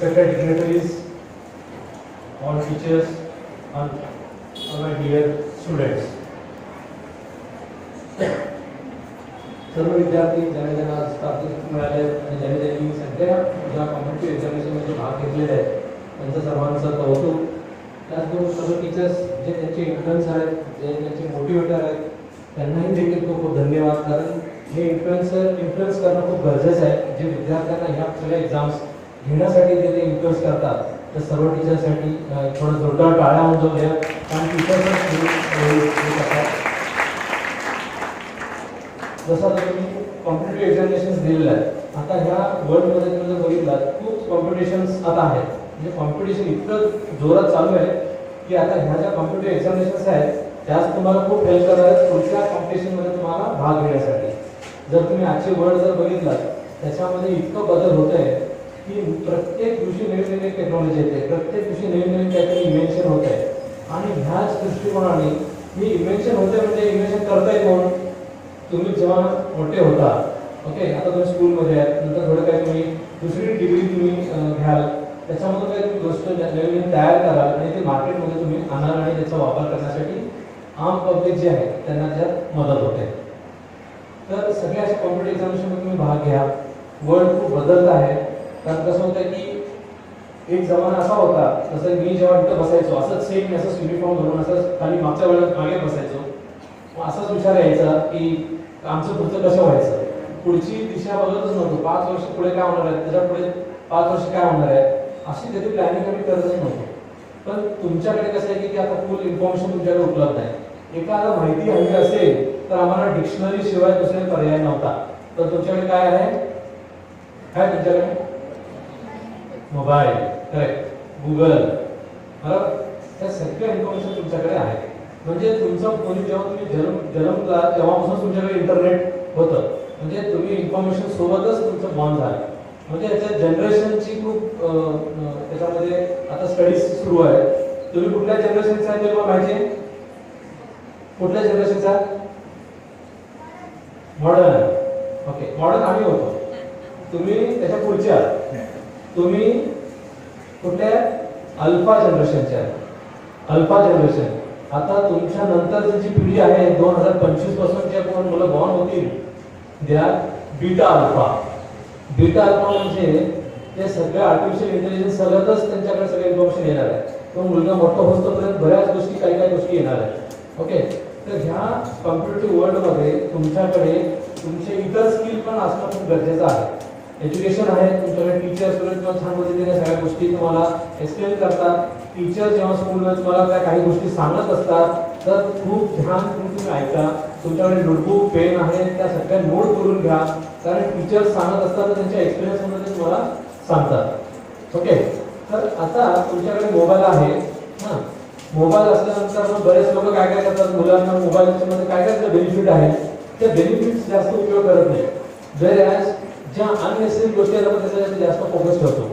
respected dignitaries, all teachers, and all my dear students. सर्व विद्यार्थी ज्यांना ज्यांना आज मिळाले आणि ज्यांनी ज्यांनी सगळ्या ज्या कॉम्पिटेटिव्ह एक्झामिनेशनमध्ये भाग घेतलेले आहेत त्यांचं सर्वांचं कौतुक. त्याचबरोबर सर्व टीचर्स जे त्यांचे इन्फ्लुएन्स आहेत जे त्यांचे मोटिवेटर आहेत त्यांनाही देखील खूप खूप धन्यवाद. कारण हे इन्फ्लुएन्सर इन्फ्लुएन्स करणं खूप गरजेचं आहे. जे विद्यार्थ्यांना ह्या सगळ्या एक्झाम्स घेण्यासाठी जे ते रिक्वेस्ट करतात तर सर्व टीचरसाठी थोडं जोरदार टाळ्या होऊन कारण टीचर्स जसं तुम्ही कॉम्पिटेटिव्ह एक्झामिनेशन दिलेलं आहे आता ह्या वर्ल्डमध्ये तुम्ही जर बघितलात खूप कॉम्पिटिशन्स आता आहेत. म्हणजे कॉम्पिटिशन इतकं जोरात चालू आहे की आता ह्या ज्या कॉम्पिटेटिव्ह एक्झामिनेशन्स आहेत त्याच तुम्हाला खूप हेल्प करणार आहेत पुढच्या कॉम्पिटिशनमध्ये तुम्हाला भाग घेण्यासाठी. जर तुम्ही आजची वर्ल्ड जर बघितलात त्याच्यामध्ये इतकं बदल होत आहे की प्रत्येक दिवशी नवीन नवीन टेक्नॉलॉजी येते प्रत्येक दिवशी नवीन नवीन काहीतरी इन्व्हेन्शन होत आहे. आणि ह्याच दृष्टिकोनाने मी इन्व्हेन्शन होते म्हणजे इन्व्हेन्शन करताय कोण? तुम्ही जेव्हा मोठे होता ओके आता तुम्ही स्कूलमध्ये आहेत नंतर थोडं काही तुम्ही दुसरी डिग्री तुम्ही घ्याल. त्याच्यामधून काही तुम्ही गोष्ट नवीन नवीन तयार कराल आणि ते मार्केटमध्ये तुम्ही आणाल आणि त्याचा वापर करण्यासाठी आम पब्लिक जे आहे त्यांना त्यात मदत होते. तर सगळ्या अशा कॉम्पिटेटिव्ह एक्झामिनेशनमध्ये तुम्ही भाग घ्या. वर्ल्ड खूप बदलत आहे. कारण कसं होतं की एक जमाना असा होता जसं मी जेव्हा इथं बसायचो असंच सेम असंच युनिफॉर्म घालून असंच खाली मागच्या वेळेला मागे बसायचो. मग असाच विचार यायचा की आमचं पुढचं कसं व्हायचं? पुढची दिशा बघतच नव्हतो. पाच वर्ष पुढे काय होणार आहे? त्याच्या पुढे पाच वर्ष काय होणार आहे? अशी त्याची प्लॅनिंग आम्ही करतच नव्हतो. पण तुमच्याकडे कसं आहे की आता फुल इन्फॉर्मेशन तुमच्याकडे उपलब्ध आहे. एखादा माहिती हवी असेल तर आम्हाला डिक्शनरी शिवाय दुसरे पर्याय नव्हता. तर तुमच्याकडे काय आहे? काय तुमच्याकडे? Mobile correct. गुगल. बरोबर? त्या सगळ्या इन्फॉर्मेशन तुमच्याकडे आहे म्हणजे तुमचं कोणी जेव्हा तुम्ही जन्म जन्मला तेव्हापासून तुमच्याकडे इंटरनेट होतं. म्हणजे तुम्ही इन्फॉर्मेशन सोबतच तुमचं बॉन्ड झालं. म्हणजे याच्या जनरेशनची खूप त्याच्यामध्ये आता स्टडीज सुरू आहे तुम्ही कुठल्या जनरेशनचा आहे पाहिजे तुम्हाला माहिती आहे? कुठल्या जनरेशनचा मॉडर्न. ओके मॉडर्न आम्ही होतो. तुम्ही त्याच्या पुढच्या. तुम्ही कुठल्या अल्फा जनरेशनचे आहे. Alpha generation. आता तुमच्या नंतरची जी पिढी आहे दोन हजार पंचवीसपासून जे कोण मुलं बॉर्न होतील द्या बीटा अल्फा बीटा अल्फा म्हणजे ते सगळं आर्टिफिशियल इंटेलिजन्स सगळ्यातच त्यांच्याकडे सगळं इन्फॉर्मेशन येणार आहे. तो मुलगा मोठा होतोपर्यंत बऱ्याच गोष्टी काही काही गोष्टी येणार आहेत. ओके तर ह्या कॉम्पिटेटिव्ह वर्ल्डमध्ये तुमच्याकडे तुमचे इतर स्किल पण असणं खूप गरजेचं आहे. एज्युकेशन आहे तुमच्याकडे टीचर स्टुडंट किंवा छान पद्धतीने सगळ्या गोष्टी तुम्हाला एक्सप्लेन करतात. टीचर जेव्हा स्कूलमध्ये तुम्हाला त्या काही गोष्टी सांगत असतात तर खूप ध्यान तुम्ही ऐका. तुमच्याकडे नोटबुक पेन आहे त्या सगळ्या नोट करून घ्या. कारण टीचर सांगत असतात तर त्यांच्या एक्सपिरियन्समध्ये तुम्हाला सांगतात. ओके तर आता तुमच्याकडे मोबाईल आहे. हा. मोबाईल असल्यानंतर मग बरेच लोक काय काय करतात? मुलांना मोबाईलच्या मध्ये काय काय बेनिफिट आहे? त्या बेनिफिट जास्त उपयोग करत नाही वेर ॲज ज्या अननेसेसरी गोष्टी आहेत आपण त्याच्यासाठी जास्त फोकस ठेवतो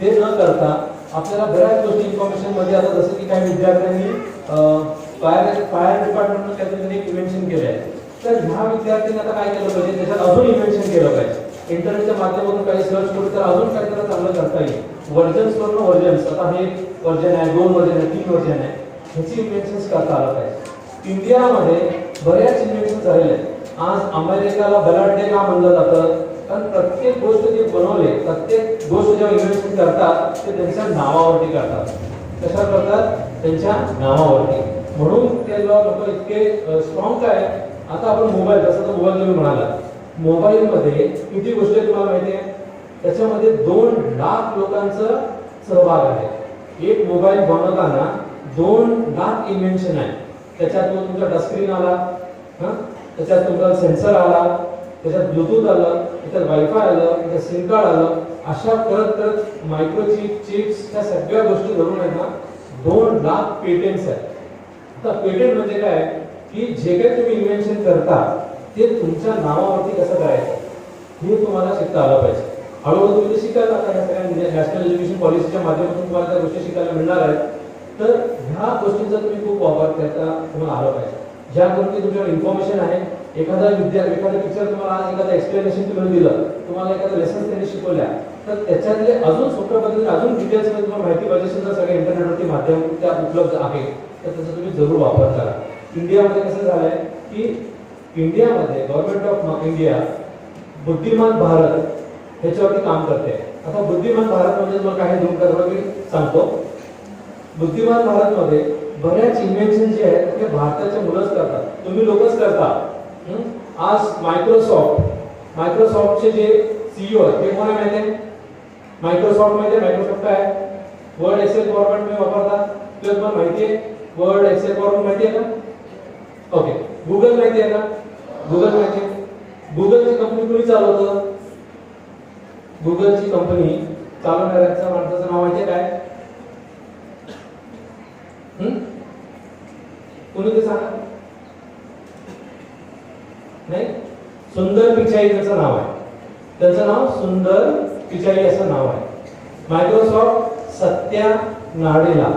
ते न करता आपल्याला बऱ्याच गोष्टी इन्फॉर्मेशनमध्ये आता जसं की काही विद्यार्थ्यांनी फायर फायर डिपार्टमेंटनं काहीतरी एक इन्व्हेन्शन केलं आहे तर ह्या विद्यार्थ्यांनी आता काय केलं पाहिजे? त्याच्यात अजून इन्व्हेन्शन केलं पाहिजे. इंटरनेटच्या माध्यमातून काही सर्च करून तर अजून काहीतरी चांगलं करता येईल. वर्जन्स करून व्हर्जन्स आता हे वर्जन आहे दोन वर्जन आहे तीन वर्जन आहे. ह्याची इन्व्हेन्शन्स करता आलं पाहिजे. इंडियामध्ये बऱ्याच इन्व्हेन्शन झालेल्या आहेत. आज अमेरिकाला बलाढ्य का म्हणलं जातं? कारण प्रत्येक गोष्ट जे बनवले प्रत्येक गोष्ट जेव्हा इन्व्हेस्टमेंट करतात ते त्यांच्या नावावरती करतात. कशा करतात? त्यांच्या नावावरती. म्हणून ते लोक इतके स्ट्रॉंग काय आता आपण मोबाईल जसं तर मोबाईल तुम्ही म्हणाला मोबाईलमध्ये किती गोष्टी तुम्हाला माहिती आहे? त्याच्यामध्ये दोन लाख लोकांचं सहभाग आहे. एक मोबाईल बनवताना दोन लाख इन्व्हेन्शन आहे. त्याच्यात तुमचा टचस्क्रीन आला हा? त्याच्यात तुमचा सेन्सर आला त्याच्यात ब्लूटूथ आलं त्याच्यात वायफाय आलं त्याच्यात सिम कार्ड आलं अशा करत करत मायक्रोचिप चिप्स ह्या सगळ्या गोष्टी धरून आहेत ना दोन लाख पेटेंट्स आहेत. आता पेटेंट म्हणजे काय? की जे काही तुम्ही इन्व्हेन्शन करता ते तुमच्या नावावरती कसं करायचं? हे तुम्हाला शिकता आलं पाहिजे. हळूहळू तुम्ही ते शिकायला आता ह्या सगळ्या नॅशनल एज्युकेशन पॉलिसीच्या माध्यमातून तुम्हाला त्या गोष्टी शिकायला मिळणार आहेत. तर ह्या गोष्टींचा तुम्ही खूप वापर करता तुम्हाला आलं पाहिजे. ज्या गोष्टी तुमच्याकडे इन्फॉर्मेशन आहे एखादा विद्यार्थी एखादा टीचर तुम्हाला आज एखादं एक्सप्लेनेशन तुम्ही दिलं तुम्हाला एखादं लेसन त्यांनी शिकवल्या तर त्याच्यातले अजून सोप्या पद्धतीने अजून डिटेल्समध्ये तुम्हाला माहिती पाहिजे असेल तर सगळे इंटरनेटवरती माध्यम त्या उपलब्ध आहे तर त्याचा तुम्ही जरूर वापर करा. इंडियामध्ये कसं झालंय की इंडियामध्ये गव्हर्नमेंट ऑफ इंडिया बुद्धिमान भारत ह्याच्यावरती काम करते आता बुद्धिमान भारत म्हणजे मग काही दोन करतो मी सांगतो. बुद्धिमान भारतमध्ये बऱ्याच इन्व्हेन्शन जे आहेत ते भारताचे मुलंच करतात. तुम्ही लोकच करता. आज मायक्रोसॉफ्ट मायक्रोसॉफ्टचे जे सीईओ आहेत ते कोणा आहे माहिती आहे? मायक्रोसॉफ्ट माहिती आहे? मायक्रोसॉफ्ट काय आहे? वर्ड एक्सेल पॉवर तुम्ही वापरता? ते तुम्हाला माहिती आहे? वर्ड एक्सेल पॉवर माहिती आहे का? ओके गुगल माहिती आहे का गुगल माहिती आहे? गुगलची कंपनी कोणी चालवतं? गुगलची कंपनी चालवणाऱ्याचं माणसाचं नाव माहिती आहे काय? कोणी ते सांगा? नाही सुंदर पिचाई त्याचं नाव आहे. त्याचं नाव सुंदर पिचाई असं नाव आहे. मायक्रोसॉफ्ट सत्या नाडेला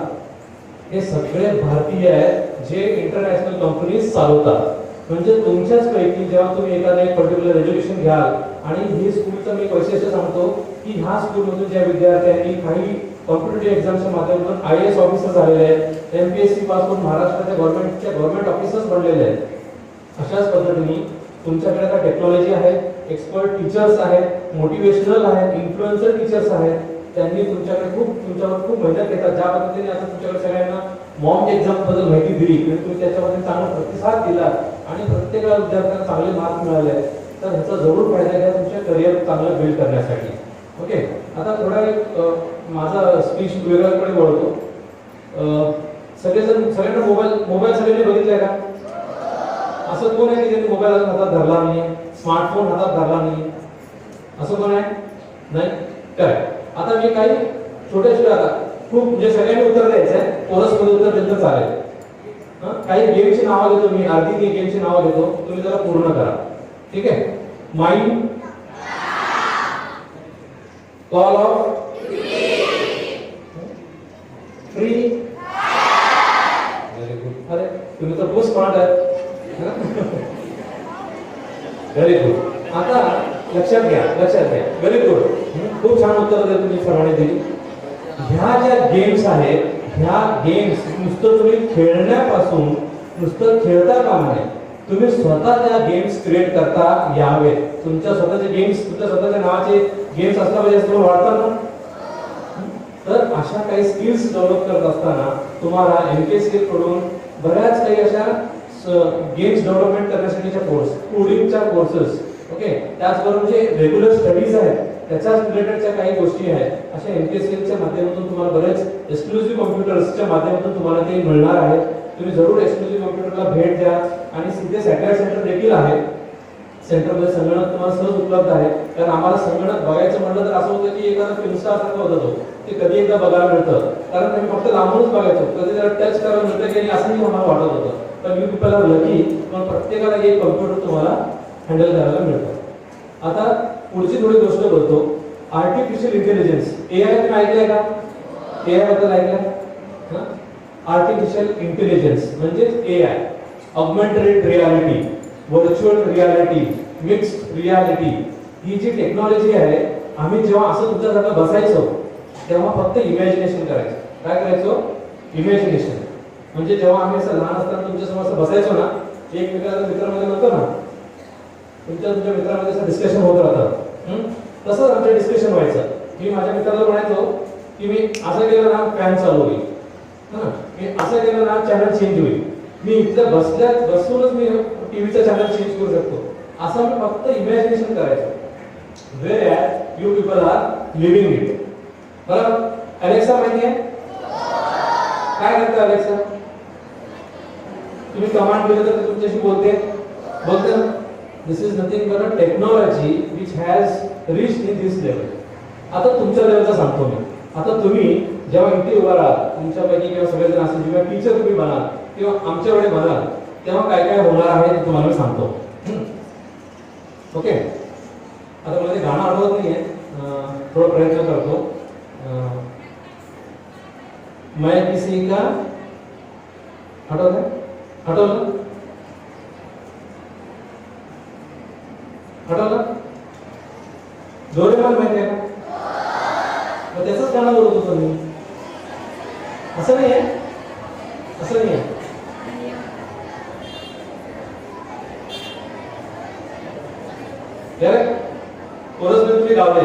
हे सगळे भारतीय आहेत जे इंटरनॅशनल कंपनीज चालवतात. म्हणजे तुमच्याच पैकी जेव्हा तुम्ही एखादं एक पर्टिक्युलर रेज्युलेशन घ्याल आणि ही स्कूलचं मी वैशिष्ट्य सांगतो की ह्या स्कूलमधून ज्या विद्यार्थ्यांनी काही कॉम्पिटेटिव्ह एक्झामच्या माध्यमातून आय एस ऑफिसर झालेले आहेत M P S C pass करून महाराष्ट्राच्या गव्हर्नमेंटच्या गव्हर्नमेंट ऑफिसर्स बनलेले आहेत. अशाच पद्धतीने तुमच्याकडे आता टेक्नॉलॉजी आहे एक्सपर्ट टीचर्स आहेत मोटिवेशनल आहेत इन्फ्लुएन्सर टीचर्स आहेत. त्यांनी तुमच्याकडे खूप तुमच्यावर खूप मेहनत घेतात. ज्या पद्धतीने आता तुमच्याकडे सगळ्यांना मॉम एक्झामबद्दल माहिती दिली म्हणजे तुम्ही त्याच्यामध्ये चांगला प्रतिसाद दिला आणि प्रत्येकाला विद्यार्थ्यांना चांगले मार्क मिळाले तर ह्याचा जरूर फायदा घ्या तुमच्या करिअर चांगलं बिल्ड करण्यासाठी. ओके आता थोडा एक माझा स्पीच वेगळ्याकडे वळतो. सगळेजण सगळ्यांना मोबाईल मोबाईल सगळ्यांनी बघितलाय का? असं कोण आहे की ज्यांनी मोबाईल अजून हातात धरला नाही स्मार्टफोन हातात धरला नाही? असं कोण आहे? नाही? काय? आता मी काही छोटे छोटे आता खूप म्हणजे सगळ्यांनी उत्तर द्यायचं आहे. कोरसमध्ये उत्तर दिलं तर चालेल. काही गेमची नावं घेतो मी. अर्धी गेमची नावं घेतो. तुम्ही जरा पूर्ण करा. ठीक आहे? Mind call off free very good अरे तुम्ही तर खूप स्मार्ट आहे. व्हेरी गुड आता लक्षात घ्या लक्षात घ्या. व्हेरी गुड खूप छान उत्तर तुम्ही सर्वांनी दिली. ह्या ज्या गेम्स आहेत ह्या गेम्स नुसतं तुम्ही खेळण्यापासून नुसतं खेळता कामा नये तुम्ही स्वतः त्या गेम्स क्रिएट करता यावेत. तुमच्या स्वतःचे गेम्स तुमच्या स्वतःच्या नावाचे गेम्स असला पाहिजे असं तुम्हाला वाटतं ना तर अशा काही स्किल्स डेव्हलप करत असताना तुम्हाला एमपीएससी कडून बऱ्याच काही अशा गेम्स डेव्हलपमेंट करण्यासाठीच्या कोर्स कोडिंगच्या कोर्सेस ओके त्याचबरोबर जे रेग्युलर स्टडीज आहेत त्याच्याच रिलेटेडच्या काही गोष्टी आहेत अशा एमपीएससीच्या माध्यमातून तुम्हाला बरेच एक्सक्लुझिव्ह कॉम्प्युटर्सच्या माध्यमातून तुम्हाला ते मिळणार आहेत. तुम्ही जरूर एक्सक्लुझिव्ह कॉम्प्युटरला भेट द्या आणि सिद्धे सॅटेलाइट सेंटर देखील आहे. सेंटरमध्ये संगणक तुम्हाला सहज उपलब्ध आहे. कारण आम्हाला संगणक बघायचं म्हणलं तर असं होतं की एखादा फिल्म स्टार सारखं तो. ते कधी एकदा बघायला मिळतं. कारण आम्ही फक्त लांबूनच बघायचो. कधी त्याला टच करायला मिळतं की असंही आम्हाला वाटत होतं. पण मी पीपल पण प्रत्येकाला एक कम्प्युटर तुम्हाला हँडल करायला मिळतं. आता पुढची थोडी गोष्ट बोलतो. आर्टिफिशियल इंटेलिजन्स ए आय तुम्ही ऐकलंय का? ए आयबद्दल ऐकलंय? आर्टिफिशियल इंटेलिजन्स म्हणजे A I augmented reality virtual reality mixed reality ही जी टेक्नॉलॉजी आहे आम्ही जेव्हा असं तुमच्या जागा बसायचो तेव्हा फक्त इमॅजिनेशन करायचं. काय करायचो? इमॅजिनेशन म्हणजे जेव्हा आम्ही असं लहान असताना तुमच्यासमोर असं बसायचो ना एकमेकांच्या मित्रामध्ये म्हणतो ना. तुमच्या तुमच्या मित्रामध्ये असं डिस्कशन होत राहतं. तसंच आमचं डिस्कशन व्हायचं. मी माझ्या मित्राला म्हणायचो की मी असं गेलं ना फॅन चालू होईल. मी असं गेलं ना चॅनल चेंज होईल. मी इथं बसल्या बसूनच मी टीव्हीचा चॅनल चेंज करू शकतो. असं मी फक्त इमॅजिनेशन करायचं. Where you people are living it बरोबर? अलेक्सा माहिती आहे? काय करतं अलेक्सा तुम्ही कमांड केलं तर तुमच्याशी बोलते. बोलते this is nothing but a technology which has reach in this level आता तुमच्या लेवलचा सांगतो मी. आता तुम्ही जेव्हा इथे उभा राहाल तुमच्यापैकी किंवा सगळेजण असेल जेव्हा टीचर तुम्ही बनाल किंवा आमच्या वेळी बनाल तेव्हा काय काय होणार आहे ते तुम्हाला मी सांगतो. ओके आता मला ते गाणं आठवत नाहीये. आहे थोडा प्रयत्न करतो. मैं किसी का आठवलं हटवलं? हटवलं? डोरेमॉन माहिती आहे का? त्याचंच गाणं बोलत होतो मी. असं नाही आहे? असं नाही आहे? कोरस में तुम्हें गावले.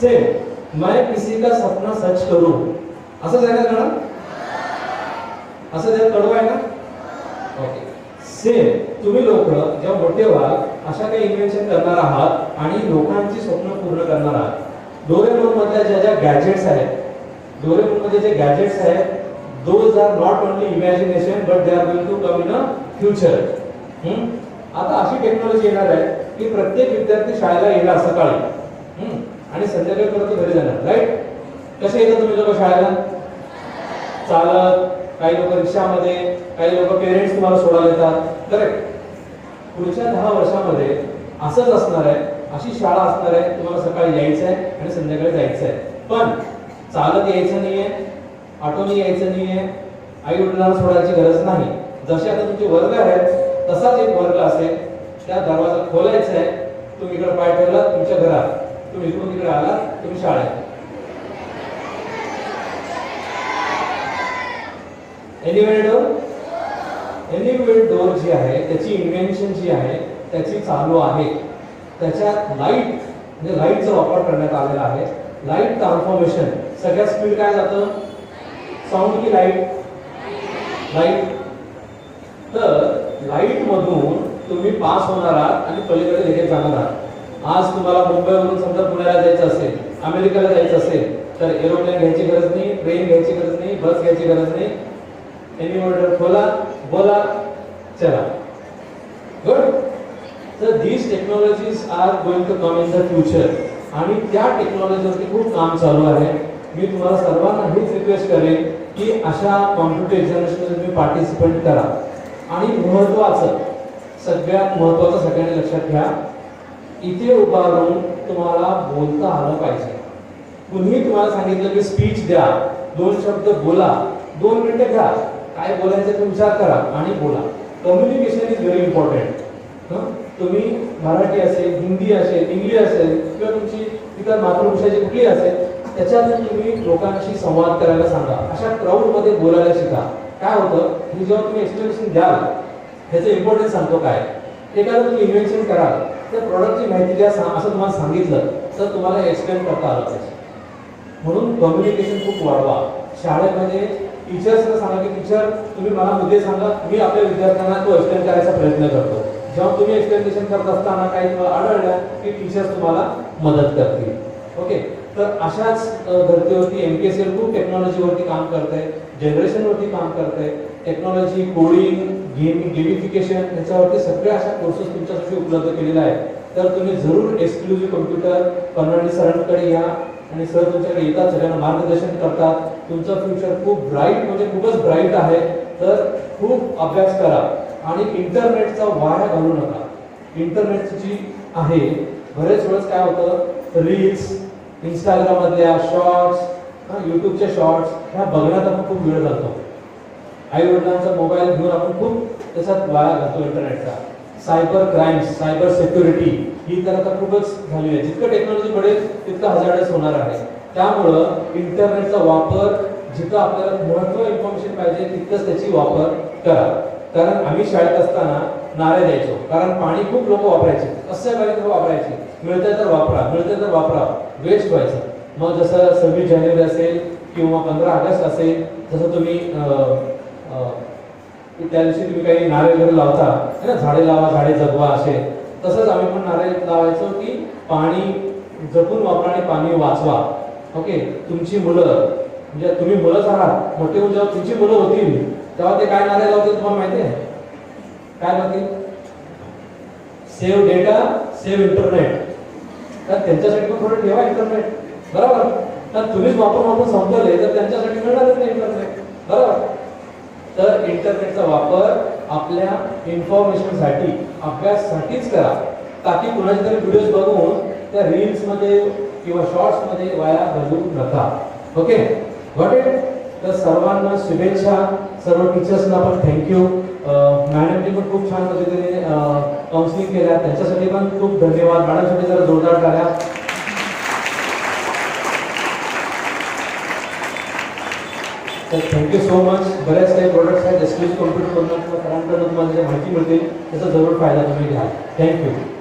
सेम मैं किसी का सपना सच करूं. असंच आहे का गाणं? असं त्यात कडवं आहे ना? ओके सेम तुम्ही लोक जेव्हा मोठे व्हाल अशा काही इन्व्हेन्शन करणार आहात आणि लोकांची स्वप्न पूर्ण करणार आहात. डोरेमोन मधल्या ज्या ज्या गॅजेट्स आहेत डोरेमोनमध्ये जे गॅजेट्स आहेत those are not only imagination but they are going to come in a future आता अशी टेक्नॉलॉजी येणार आहे की प्रत्येक विद्यार्थी शाळेला येणार सकाळी. आणि संध्याकाळी परत घरी जाणार राईट कसे येतात तुम्ही लोक शाळेला? चालत. काही लोक रिक्षामध्ये काही लोक पेरेंट्स तुम्हाला सोडायला येतात करेक्ट पुढच्या दहा वर्षामध्ये असंच असणार आहे अशी शाळा असणार आहे तुम्हाला सकाळी यायचं आहे आणि संध्याकाळी जायचं आहे पण चालत यायचं नाहीये ऑटोने यायचं नाहीये आई वडिलांना सोडायची गरज नाही. जसे आता तुमचे वर्ग आहेत तसाच एक वर्ग असेल त्या दरवाजा खोलायचा आहे तुम्ही इकडे पाय ठेवला तुमच्या घरात. तुम्ही इकडून तिकडे आला तुम्ही शाळेत. एलिव्हेटर डोर एलिव्हेटर डोर जी आहे त्याची इन्व्हेन्शन जी आहे त्याची चालू आहे. त्याच्यात लाइट म्हणजे लाईटचा वापर करण्यात आलेला आहे लाइट ट्रान्सफॉर्मेशन सगळ्यात स्पीड काय जातं? साऊंड की लाइट लाइट तर लाईटमधून तुम्ही पास होणार आहात आणि पलीकडे लगेच जाणार आहात. आज तुम्हाला मुंबईवरून समजा पुण्याला जायचं असेल अमेरिकेला जायचं असेल तर एरोप्लेन घ्यायची गरज नाही ट्रेन घ्यायची गरज नाही बस घ्यायची गरज नाही. एनिमोटर खोला बोला चला. गुड तर these technologies are going to come in the future आणि त्या टेक्नॉलॉजीवरती खूप काम चालू आहे. मी तुम्हाला सर्वांना हेच रिक्वेस्ट करेन की अशा कॉम्प्युटर तुम्ही पार्टिसिपेट करा. आणि महत्वाचं सगळ्यात महत्वाचं सगळ्यांनी लक्षात घ्या इथे उभारून तुम्हाला बोलता आलं पाहिजे. कुणी तुम्हाला सांगितलं की स्पीच द्या दोन शब्द बोला दोन मिनिटं घ्या. काय बोलायचं ते विचार करा आणि बोला. कम्युनिकेशन इज व्हेरी इम्पॉर्टंट तुम्ही मराठी असेल हिंदी असेल इंग्लिश असेल किंवा तुमची इतर मातृभाषा कुठली असेल त्याच्यातून तुम्ही लोकांशी संवाद करायला सांगा. अशा क्राऊडमध्ये बोलायला शिका. काय होतं? हे जेव्हा तुम्ही एक्सप्लेनेशन द्याल ह्याचं इम्पॉर्टन्स सांगतो काय? एखादं तुम्ही इन्व्हेन्शन कराल त्या प्रॉडक्टची माहिती द्या असं तुम्हाला सांगितलं तर तुम्हाला एक्सप्लेन करता आलं पाहिजे. म्हणून कम्युनिकेशन खूप वाढवा. शाळेमध्ये टीचर्सला सांगा की टीचर तुम्ही मला मुद्दे सांगा मी आपल्या विद्यार्थ्यांना तो एक्सप्लेन करायचा प्रयत्न करतो. जेव्हा तुम्ही एक्सप्लेनेशन करत असताना काही तुम्हाला आढळलं की टीचर्स तुम्हाला मदत करतील. ओके तर अशाच धर्तीवरती एम पी एस एल खूप टेक्नॉलॉजीवरती काम करत आहे जनरेशनवरती काम करत आहे टेक्नॉलॉजी कोडिंग गेमिंग गेमिफिकेशन ह्याच्यावरती सगळ्या अशा कोर्सेस तुमच्यासाठी उपलब्ध केलेले आहेत. तर तुम्ही जरूर एक्सक्लुझिव्ह कम्प्युटर फर्नांडिस सरांकडे या. आणि सर तुमच्याकडे येतात सगळ्यांना मार्गदर्शन करतात. तुमचं फ्युचर खूप ब्राईट म्हणजे खूपच ब्राईट आहे. तर खूप अभ्यास करा. आणि इंटरनेटचा वाया घालू नका. इंटरनेट जी आहे. बरेच वेळेस काय होतं? रील्स इंस्टाग्राममधल्या शॉर्ट्स यूट्यूबचे शॉर्ट्स ह्या बघण्यात आपण खूप वेळ घालतो. आई वडिलांचा मोबाईल घेऊन आपण खूप त्याच्यात वाया घालतो इंटरनेटचा सायबर क्राईम्स सायबर सिक्युरिटी ही तर आता खूपच झाली आहे. जितकं टेक्नॉलॉजी बढेल तितकं हजार्डस होणार आहे. त्यामुळं इंटरनेटचा वापर जिथं आपल्याला महत्त्व इन्फॉर्मेशन पाहिजे तितकंच त्याची वापर करा. कारण आम्ही शाळेत असताना नारे द्यायचो. कारण पाणी खूप लोक वापरायचे. असं पाहिजे वापरायचे? मिळते तर वापरा मिळते तर वापरा. वेस्ट व्हायचं. मग जसं सव्वीस जानेवारी असेल किंवा पंधरा ऑगस्ट असेल जसं तुम्ही त्या दिवशी तुम्ही काही नारे वगैरे लावता है ना? झाडे लावा झाडे जगवा असे. तसंच आम्ही पण नारे लावायचो की पाणी जपून वापरा आणि पाणी वाचवा. ओके? तुमची मुलं म्हणजे तुम्ही मुलंच आहात मोठे होऊन जेव्हा तुमची मुलं होतील तेव्हा ते काय नारे लावतील तुम्हाला माहिती आहे? काय लावतील? Save data save internet. तर त्यांच्यासाठी पण थोडं ठेवा इंटरनेट. बरोबर? तर तुम्हीच वापरून वापरून संपवले तर त्यांच्यासाठी मिळणारच नाही इंटरनेट. बरोबर? तर इंटरनेटचा वापर आपल्या इन्फॉर्मेशनसाठी अभ्याससाठीच करा. ताकी कुणाचे तरी व्हिडिओज बघून त्या रील्समध्ये किंवा शॉर्ट्समध्ये वाया घालू नका. ओके गॉट इट तर सर्वांना शुभेच्छा. सर्व टीचर्सना पण थँक्यू मॅडमने पण खूप छान पद्धतीने काउन्सिलिंग केल्या. त्यांच्यासाठी पण खूप धन्यवाद. मॅडमसाठी जरा जोरदार टाळ्या तर थँक्यू सो मच बऱ्याच काही प्रोडक्ट्स आहेत एक्सक्लुझिव्ह कॉम्प्युटर करून किंवा तुम्हाला माहिती मिळतील त्याचा जरूर फायदा तुम्ही घ्या थँक्यू